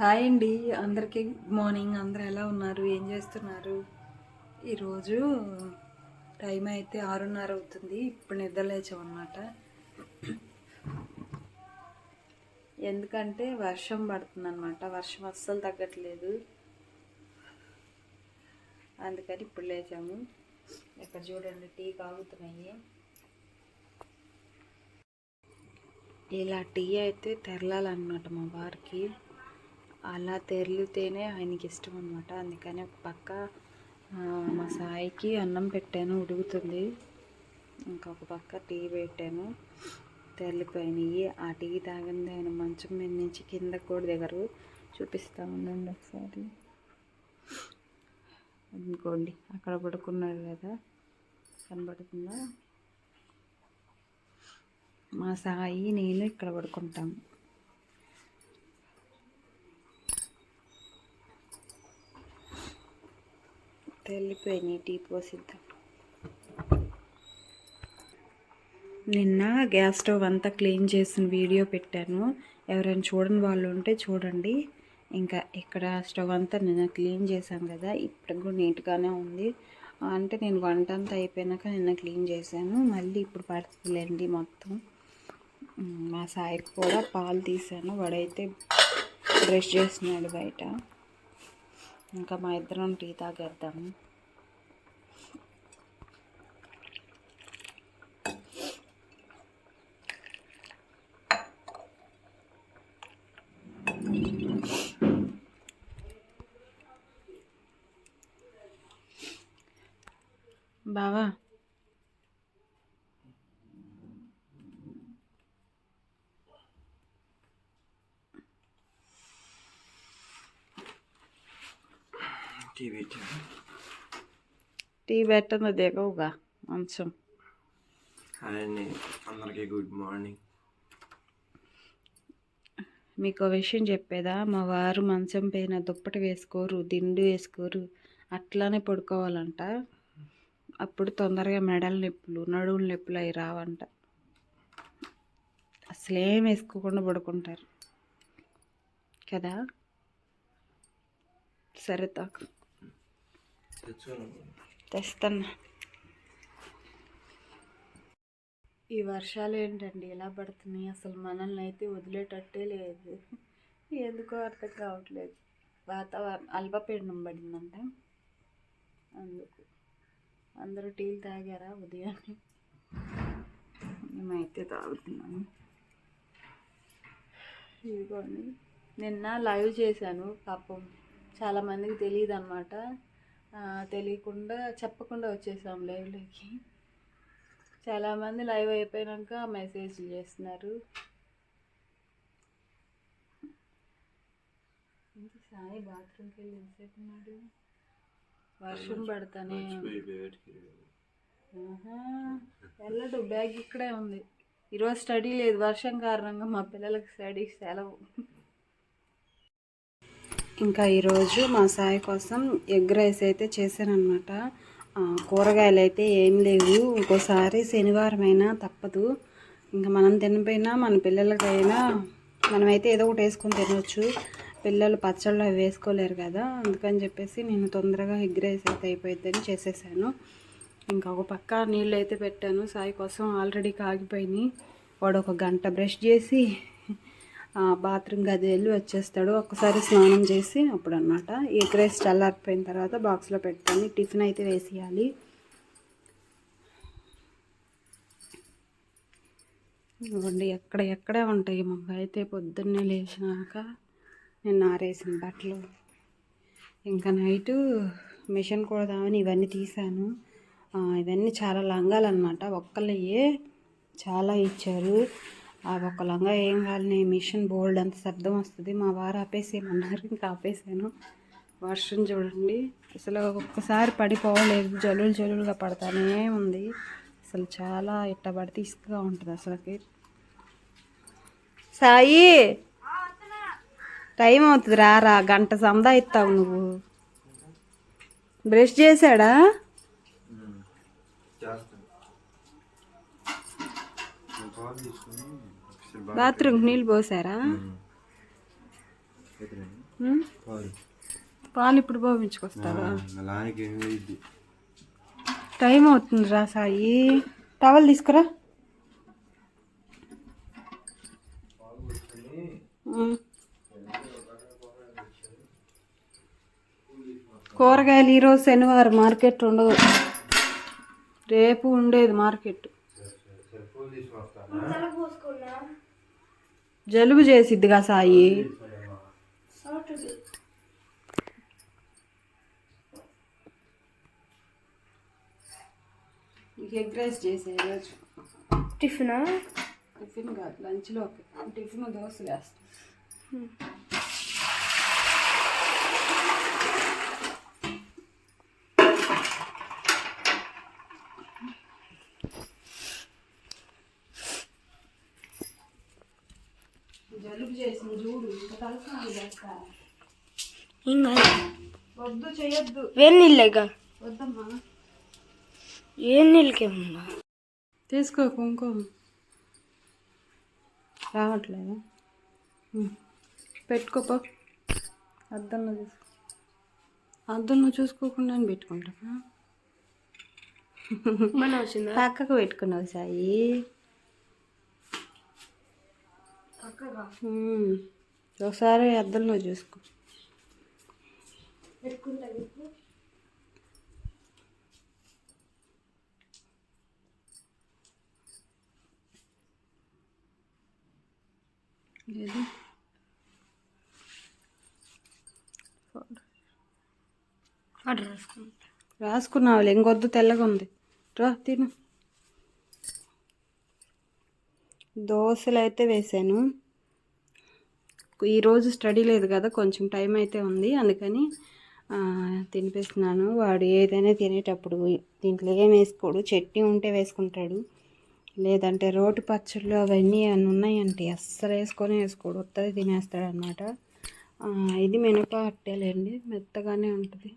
Hi అండి. అందరికీ good morning. అందరు ఎలా ఉన్నారు? ఏం చేస్తున్నారు? ఈరోజు టైం అయితే ఆరున్నర అవుతుంది. ఇప్పుడు నిద్ర లేచాం అన్నమాట ఎందుకంటే వర్షం పడుతుంది అనమాట వర్షం అస్సలు తగ్గట్లేదు. అందుకని ఇప్పుడు లేచాము. ఇక్కడ చూడండి టీ కాగుతున్నాయి ఇలా టీ అయితే తెరలాలన్నమాట మా వారికి. అలా తెరిలితేనే ఆయనకి ఇష్టం అనమాట అందుకని ఒక పక్క మా సాయికి అన్నం పెట్టాను ఉడుకుతుంది. ఇంకొక పక్క టీ పెట్టాను. తెరిలిపోయినాయి. ఆ టీ తాగింది ఆయన మంచం మీద నుంచి కింద కూడా దిగరు. చూపిస్తా ఉండండి ఒకసారి. అనుకోండి అక్కడ పడుకున్నారు కదా. కనబడుతుందా? మా సాయి నేను ఇక్కడ పడుకుంటాం. వెళ్ళిపోయినాయి టీ పోసిద్దాం. నిన్న గ్యాస్ స్టవ్ అంతా క్లీన్ చేసిన వీడియో పెట్టాను. ఎవరైనా చూడని వాళ్ళు ఉంటే చూడండి. ఇంకా ఇక్కడ స్టవ్ అంతా నిన్న క్లీన్ చేశాను కదా ఇప్పుడు కూడా నీట్గానే ఉంది. అంటే నేను వంట అంతా అయిపోయినాక నిన్న క్లీన్ చేశాను. మళ్ళీ ఇప్పుడు పడుతుందిలేండి మొత్తం. మా సాయికి కూడా పాలు తీసాను వాడైతే బ్రష్ చేస్తున్నాడు బయట. ఇంకా మా ఇద్దరం టీ తాగేద్దాము బావా టీవీ టీ పెట్టను దిగవుగా మంచం హాయ్ అండి అందరికీ గుడ్ మార్నింగ్ మీకు ఒక విషయం చెప్పేదా? మా వారు మంచం పైన దుప్పటి వేసుకోరు దిండు వేసుకోరు అట్లానే పడుకోవాలంట. అప్పుడు తొందరగా మెడల నొప్పులు నడువుల నొప్పులు అవి రావంట. అసలేం వేసుకోకుండా పడుకుంటారు. కదా? సరే తాకు. తెస్తున్నా. ఈ వర్షాలు ఏంటండి? ఎలా పడుతున్నాయి? అసలు మనల్ని అయితే వదిలేటట్టే లేదు. ఎందుకో అర్థం కావట్లేదు. వాతావరణం అల్పపీడనం పడిందంట. అందుకు. అందరూ టీలు తాగారా ఉదయాన్నే? మేమైతే తాగుతున్నాము. ఇదిగోండి. నిన్న లైవ్ చేశాను పాపం. చాలామందికి తెలియదు అనమాట తెలియకుండా చెప్పకుండా వచ్చేసాం లైవ్లోకి. చాలామంది లైవ్ అయిపోయాక మెసేజ్లు చేస్తున్నారు. సాయి బాత్రూమ్కి వెళ్ళి ఎంతసేపు ఉన్నాడు? వర్షం పడతానే. వెళ్ళడు. బ్యాగ్ ఇక్కడే ఉంది. ఈరోజు స్టడీ లేదు. వర్షం కారణంగా మా పిల్లలకి స్టడీ సెలవు. ఇంకా ఈరోజు మా సాయి కోసం ఎగ్ రైస్ అయితే చేశానమాట కూరగాయలు అయితే ఏం లేవు. ఇంకోసారి శనివారం అయినా తప్పదు. ఇంకా మనం తినపోయినా మన పిల్లలకైనా మనమైతే ఏదో ఒకటి వేసుకొని తినవచ్చు పిల్లలు పచ్చళ్ళు అవి వేసుకోలేరు కదా. అందుకని చెప్పేసి నేను తొందరగా ఎగ్ రైస్ అయితే అయిపోయిద్దని చేసేసాను. ఇంకా ఒక పక్క నీళ్ళు అయితే పెట్టాను. సాయి కోసం ఆల్రెడీ కాగిపోయినాయి. వాడు ఒక గంట బ్రష్ చేసి బాత్రూమ్ గది వెళ్ళి వచ్చేస్తాడు. ఒక్కసారి స్నానం చేసి అప్పుడు అనమాట ఎగ్ రైస్ చల్లారిపోయిన తర్వాత బాక్స్లో పెట్టుకొని టిఫిన్ అయితే వేసేయాలి. ఇవ్వండి ఎక్కడ ఎక్కడే ఉంటాయి మొగ్గ. అయితే పొద్దున్నే లేచినాక నేను ఆరేసిన బట్టలు. ఇంకా నైటు మిషన్ కొడదామని ఇవన్నీ తీశాను. ఇవన్నీ చాలా లంగాలన్నమాట. ఒక్కళ్ళయే చాలా ఇచ్చారు. ఆ ఒక్క లంగా ఏం కాలని మిషన్ బోల్డ్ అంత శబ్దం వస్తుంది. మా వారు ఆపేసేయమన్నారు ఇంకా ఆపేసాను. వర్షం చూడండి. అసలు ఒక్కసారి పడిపోవలేదు. జలులు జలులుగా పడతానే ఉంది. అసలు చాలా ఇట్ట పడితే ఇసుకగా ఉంటుంది అసలుకి. సాయి! టైం అవుతుంది రారా. గంట సందా ఇస్తావు నువ్వు. బ్రష్ చేశాడా చేస్తాను పాలు తీసుకుని ఒకసారి బాత్రూమ్కి నీళ్ళు పోసారా? పాలు. పాలు ఇప్పుడు పోపించుకొస్తావా? టైం అవుతుంది రా సాయి. టవల్ తీసుకురా. కూరగాయలు ఈరోజు శనివారం మార్కెట్ ఉండదు. రేపు ఉండేది మార్కెట్. జలుబు చేసిద్దిగా సాయి. ఎగ్ రైస్ చేసే రోజు. టిఫినా? టిఫిన్ కాదు లంచ్లో టిఫిన్ దోశ వేస్తాం జలుబు చేసింది చూడు ఇంకా తలస్నానం చేస్తా ఇంకా వద్దు చేయొద్దు వేడి నీళ్ళేగా వద్దమ్మా. ఏ నీళ్ళకేమన్నా తీసుకో కుంకుమ. రావట్లేదా. పెట్టుకోపో అద్దంలో చూసుకో అద్దంలో చూసుకోకుండా పెట్టుకుంటావా మన వచ్చిందా? పక్కకు పెట్టుకున్నావు సాయి. ఉమ్. ఒకసారి అద్దంలో చూసుకో. లేదు ఆర్డర్ రాసుకున్నావులే ఇంకొద్దు తెల్లగా ఉంది. రా తిను. దోశలు అయితే వేసాను. ఈరోజు స్టడీ లేదు కదా కొంచెం టైం అయితే ఉంది. అందుకని తినిపిస్తున్నాను. వాడు ఏదైనా తినేటప్పుడు దీంట్లో ఏం వేసుకోడు. చట్నీ ఉంటే వేసుకుంటాడు. లేదంటే రోటి పచ్చళ్ళు అవన్నీ అన్నీ ఉన్నాయంటే అస్సలు వేసుకొని వేసుకోడు. ఉత్తది తినేస్తాడనమాట ఇది మినప అట్టేలేండి. మెత్తగానే ఉంటుంది.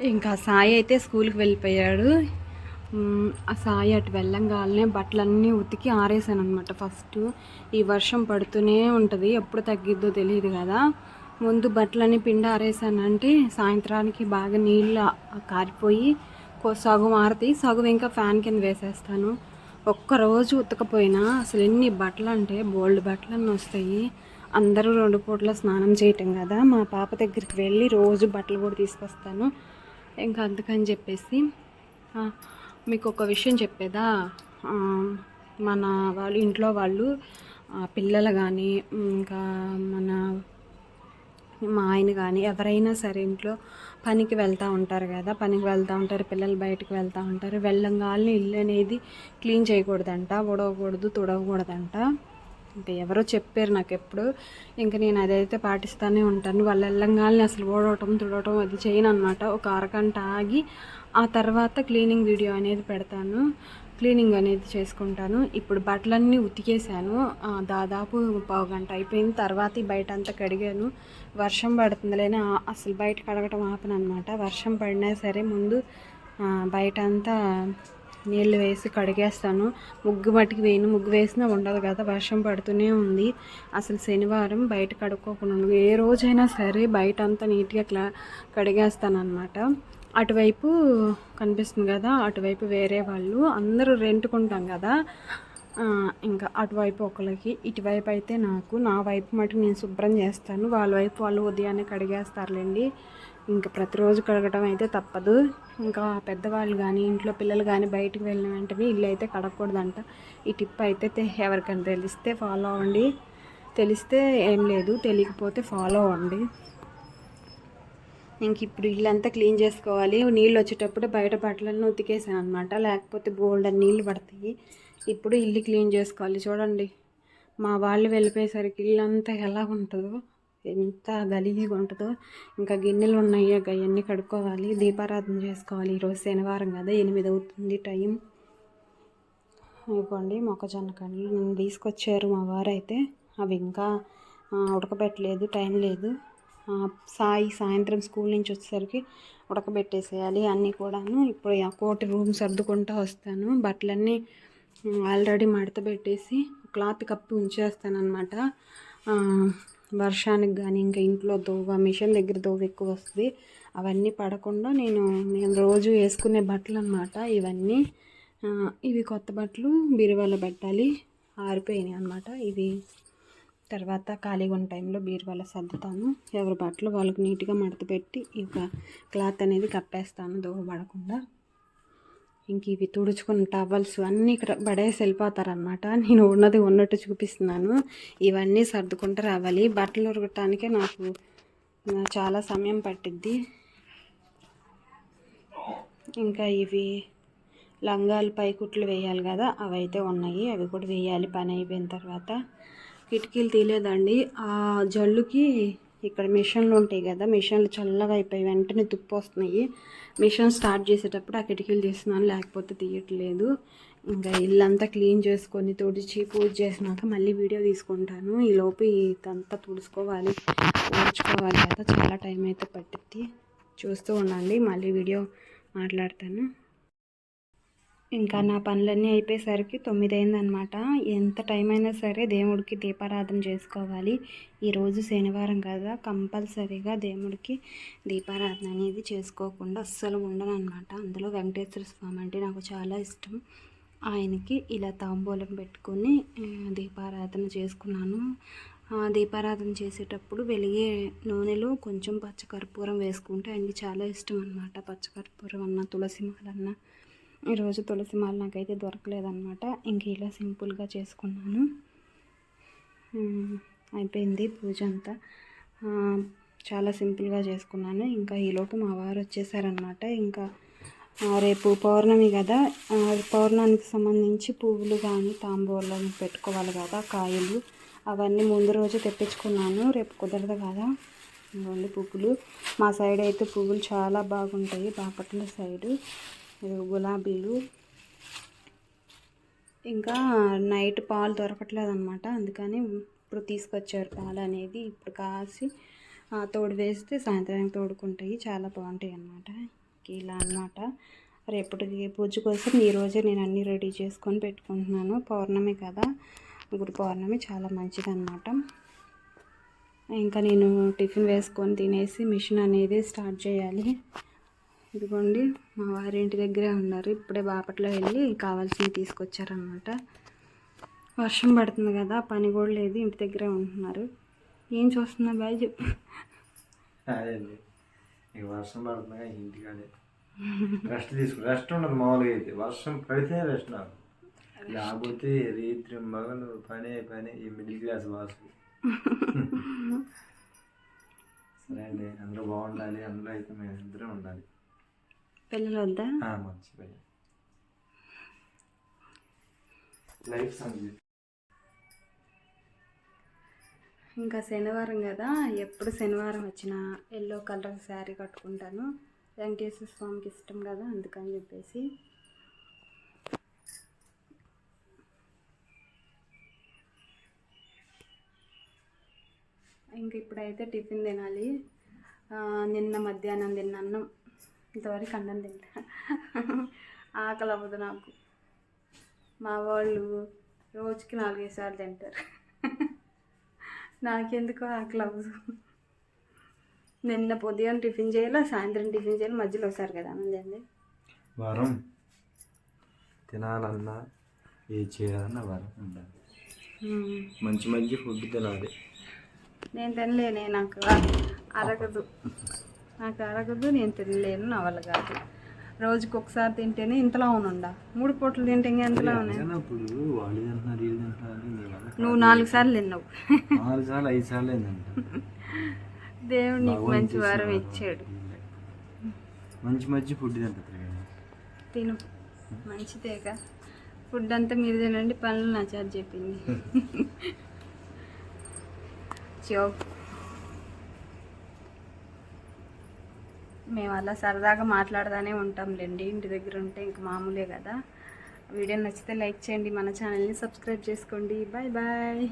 ఇంకా సాయి అయితే స్కూల్కి వెళ్ళిపోయాడు. ఆ సాయి అటు వెళ్ళంగానే బట్టలన్నీ ఉతికి ఆరేసాను అనమాట ఫస్ట్. ఈ వర్షం పడుతూనే ఉంటుంది ఎప్పుడు తగ్గిద్దో తెలియదు కదా. ముందు బట్టలన్నీ పిండి ఆరేసానంటే సాయంత్రానికి బాగా నీళ్ళు కారిపోయి కొ- సగం ఆరుతాయి సగం ఇంకా ఫ్యాన్ కింద వేసేస్తాను. ఒక్కరోజు ఉతకపోయినా అసలు ఎన్ని బట్టలు అంటే బోల్డ్ బట్టలు అన్నీ వస్తాయి. అందరూ రెండు పూట్ల స్నానం చేయటం కదా. మా పాప దగ్గరికి వెళ్ళి రోజు బట్టలు కూడా తీసుకొస్తాను. ఇంకా అందుకని చెప్పేసి మీకు ఒక విషయం చెప్పేదా? మన వాళ్ళు ఇంట్లో వాళ్ళు పిల్లలు కానీ ఇంకా మన మా ఆయన కానీ ఎవరైనా సరే ఇంట్లో పనికి వెళ్తూ ఉంటారు కదా పనికి వెళ్తూ ఉంటారు పిల్లలు బయటకు వెళ్తూ ఉంటారు వెళ్ళంగానే ఇల్లు అనేది క్లీన్ చేయకూడదంట ఉడవకూడదు తుడవకూడదంట. ఇంకా ఎవరో చెప్పారు నాకు ఎప్పుడు ఇంకా నేను అదైతే పాటిస్తూనే ఉంటాను. వాళ్ళు వెళ్ళంగానే అసలు ఓడవటం తుడవటం అది చేయను అనమాట ఒక అరగంట ఆగి ఆ తర్వాత క్లీనింగ్ వీడియో అనేది పెడతాను. క్లీనింగ్ అనేది చేసుకుంటాను. ఇప్పుడు బట్టలన్నీ ఉతికేసాను దాదాపు పావు గంట అయిపోయిన తర్వాత బయట అంతా కడిగాను. వర్షం పడుతుందిలేని అసలు బయట కడగటం ఆపను అనమాట వర్షం పడినా సరే ముందు బయట అంతా నీళ్ళు వేసి కడిగేస్తాను. ముగ్గు మట్టికి వేయను. ముగ్గు వేసినా ఉండదు కదా వర్షం పడుతూనే ఉంది. అసలు శనివారం బయట కడుక్కోకుండా ఏ రోజైనా సరే బయట అంతా నీట్గా క్లా కడిగేస్తాను అనమాట అటువైపు కనిపిస్తుంది కదా అటువైపు వేరే వాళ్ళు. అందరూ రెంట్కుంటాం కదా. ఇంకా అటువైపు ఒకరికి ఇటువైపు అయితే నాకు నా వైపు మటుకు నేను శుభ్రం చేస్తాను. వాళ్ళ వైపు వాళ్ళు ఉదయాన్నే కడిగేస్తారులేండి. ఇంకా ప్రతిరోజు కడగటం అయితే తప్పదు. ఇంకా పెద్దవాళ్ళు కానీ ఇంట్లో పిల్లలు కానీ బయటకు వెళ్ళిన వెంటనే ఇల్లు అయితే కడగకూడదంట. ఈ టిప్ అయితే ఎవరికైనా తెలిస్తే ఫాలో అవ్వండి. తెలిస్తే ఏం లేదు తెలియకపోతే ఫాలో అవ్వండి. ఇంక ఇప్పుడు ఇల్లంతా క్లీన్ చేసుకోవాలి. నీళ్ళు వచ్చేటప్పుడు బయట బట్టలన్నీ ఉతికేసాను అనమాట లేకపోతే బోల్డ్ నీళ్ళు పడతాయి. ఇప్పుడు ఇల్లు క్లీన్ చేసుకోవాలి చూడండి. మా వాళ్ళు వెళ్ళిపోయేసరికి ఇల్లంతా ఎలా ఉంటుందో. ఎంత గలీజ్గా ఉంటుందో. ఇంకా గిన్నెలు ఉన్నాయి అవన్నీ కడుక్కోవాలి దీపారాధన చేసుకోవాలి. ఈరోజు శనివారం కదా ఎనిమిది అవుతుంది టైం. ఇవ్వండి మొక్కజొన్న కండ్లు తీసుకొచ్చారు మా వారైతే. అవి ఇంకా ఉడకబెట్టలేదు టైం లేదు. సాయి సాయంత్రం స్కూల్ నుంచి వచ్చేసరికి ఉడకబెట్టేసేయాలి అన్నీ కూడాను. ఇప్పుడు ఒకటి కోటి రూమ్ సర్దుకుంటూ వస్తాను. బట్టలన్నీ ఆల్రెడీ మడత పెట్టేసి క్లాత్ కప్పి ఉంచేస్తాను అనమాట వర్షానికి కానీ ఇంకా ఇంట్లో దోవ మిషన్ దగ్గర దోవ ఎక్కువ వస్తుంది. అవన్నీ పడకుండా నేను నేను రోజు వేసుకునే బట్టలు అనమాట ఇవన్నీ ఇవి కొత్త బట్టలు బీరువాలో పెట్టాలి. ఆరిపోయినాయి అనమాట ఇవి తర్వాత ఖాళీగా ఉన్న టైంలో బీరువాలో సర్దుతాను. ఎవరి బట్టలు వాళ్ళకి నీట్గా మడత పెట్టి ఇక క్లాత్ అనేది కప్పేస్తాను దోవ పడకుండా. ఇంక ఇవి తుడుచుకున్న టవల్స్ అన్నీ ఇక్కడ పడేసి వెళ్ళిపోతారనమాట నేను ఉన్నది ఉన్నట్టు చూపిస్తున్నాను. ఇవన్నీ సర్దుకుంటూ రావాలి. బట్టలు ఉరగటానికే నాకు చాలా సమయం పట్టిద్ది. ఇంకా ఇవి లంగాలు పైకుట్లు వేయాలి కదా అవి అయితే ఉన్నాయి. అవి కూడా వేయాలి. పని అయిపోయిన తర్వాత. కిటికీలు తీయలేదండి. ఆ జల్లుకి ఇక్కడ మిషన్లు ఉంటాయి కదా మిషన్లు చల్లగా అయిపోయి వెంటనే తుప్పు వస్తున్నాయి. మిషన్ స్టార్ట్ చేసేటప్పుడు ఆ కిటికీలు తీస్తున్నాను లేకపోతే తీయట్లేదు. ఇంకా ఇల్లంతా క్లీన్ చేసుకొని తుడిచి పూజ చేసినాక మళ్ళీ వీడియో తీసుకుంటాను. ఈలోపు ఇదంతా తుడుచుకోవాలి తుడుచుకోవాలి కదా చాలా టైం అయితే పట్టిద్ది. చూస్తూ ఉండండి మళ్ళీ వీడియో మాట్లాడతాను. ఇంకా నా పనులన్నీ అయిపోయేసరికి తొమ్మిది అయిందనమాట ఎంత టైం అయినా సరే దేవుడికి దీపారాధన చేసుకోవాలి. ఈరోజు శనివారం కదా కంపల్సరీగా దేవుడికి దీపారాధన అనేది చేసుకోకుండా అస్సలు ఉండను అనమాట అందులో వెంకటేశ్వర స్వామి అంటే నాకు చాలా ఇష్టం. ఆయనకి ఇలా తాంబూలం పెట్టుకొని దీపారాధన చేసుకున్నాను. దీపారాధన చేసేటప్పుడు వెలిగే నూనెలో కొంచెం పచ్చకర్పూరం వేసుకుంటే ఆయనకి చాలా ఇష్టం అనమాట పచ్చకర్పూరం అన్న తులసి మాలన్నా. ఈరోజు తులసి మాల నాకైతే దొరకలేదన్నమాట. ఇంక ఇలా సింపుల్గా చేసుకున్నాను. అయిపోయింది పూజ అంతా. చాలా సింపుల్గా చేసుకున్నాను. ఇంకా ఈలోపు మా వారు వచ్చేసారనమాట ఇంకా రేపు పౌర్ణమి కదా. పౌర్ణానికి సంబంధించి పువ్వులు కానీ తాంబూలం పెట్టుకోవాలి కదా కాయలు. అవన్నీ ముందు రోజు తెప్పించుకున్నాను. రేపు కుదరదు కదా. రెండు పువ్వులు. మా సైడ్ అయితే పువ్వులు చాలా బాగుంటాయి. బాపట్ల సైడు. గులాబీలు. ఇంకా నైట్ పాలు దొరకట్లేదు అనమాట అందుకని ఇప్పుడు తీసుకొచ్చారు పాలు అనేది ఇప్పుడు కాసి తోడు వేస్తే సాయంత్రానికి తోడుకుంటాయి. చాలా బాగుంటాయి అన్నమాట ఇలా అన్నమాట. రేపటికి పూజ కోసం ఈరోజే నేను అన్నీ రెడీ చేసుకొని పెట్టుకుంటున్నాను. పౌర్ణమి కదా. గురు పౌర్ణమి చాలా మంచిదన్నమాట. ఇంకా నేను టిఫిన్ వేసుకొని తినేసి మిషన్ అనేది స్టార్ట్ చేయాలి. ఇదిగోండి మా వారి ఇంటి దగ్గరే ఉన్నారు. ఇప్పుడే బాపట్లో వెళ్ళి కావాల్సినవి తీసుకొచ్చారనమాట వర్షం పడుతుంది కదా పని కూడా లేదు ఇంటి దగ్గరే ఉంటున్నారు. ఏం చూస్తున్నా బాయ్ చెప్పు. వర్షం పడుతుందిగా ఇంటికాడే. రెస్ట్ తీసుకు రెస్ట్ ఉండదు మామూలుగా అయితే. వర్షం పడితే రెస్ట్ నాకు. లేకపోతే రీత్రి మగలు పని పని ఈ మిడిల్ క్లాస్ వాసు సరే అండి అందరూ బాగుండాలి అందులో అయితే మేము ఇద్దరం ఉండాలి. పిల్లలు వద్దా లైఫ్ సంగీత్ ఇంకా శనివారం కదా ఎప్పుడు శనివారం వచ్చినా ఎల్లో కలర్ శారీ కట్టుకుంటాను. వెంకటేశ్వర స్వామికి ఇష్టం కదా అందుకని చెప్పేసి. ఇంక ఇప్పుడైతే టిఫిన్ తినాలి. నిన్న మధ్యాహ్నం తిన్న అన్నం. ఇంతవరకు అన్నం తింటా. ఆకలి అవ్వదు నాకు. మా వాళ్ళు రోజుకి నాలుగైదు సార్లు తింటారు. నాకెందుకో ఆకలి అవ్వదు. నిన్న పొద్దున టిఫిన్ చేయాలి సాయంత్రం టిఫిన్ చేయాలి మధ్యలో వస్తారు కదా అన్నది వరం. తినాలన్నా ఏ చేయాలన్నా వరం ఉండాలి. మంచి మంచి ఫుడ్ తినాలి. నేను తినలేనే నాకు. అరగదు. నాకు అరగదు నేను తినలేను నా వల్ల కాదు. రోజుకి ఒకసారి తింటేనే ఇంతలో అవునుండా మూడు పూటలు తింటే ఇంకా ఎంతలో ఉన్నాయి? నువ్వు నాలుగు సార్లు తిన్నావు. నాలుగు సార్లు ఐదు సార్లు దేవుడు నీకు మంచి వారం ఇచ్చాడు. మంచి మంచి ఫుడ్ తిను. మంచిదేగా. ఫుడ్ అంతా మీరు తినండి పనులు నా చేత చెప్పింది. చో. మేము అలా సరదాగా మాట్లాడుతూనే ఉంటాంలేండి. ఇంటి దగ్గర ఉంటే ఇంక మామూలే కదా. వీడియో నచ్చితే లైక్ చేయండి మన ఛానల్ని సబ్స్క్రైబ్ చేసుకోండి. Bye bye.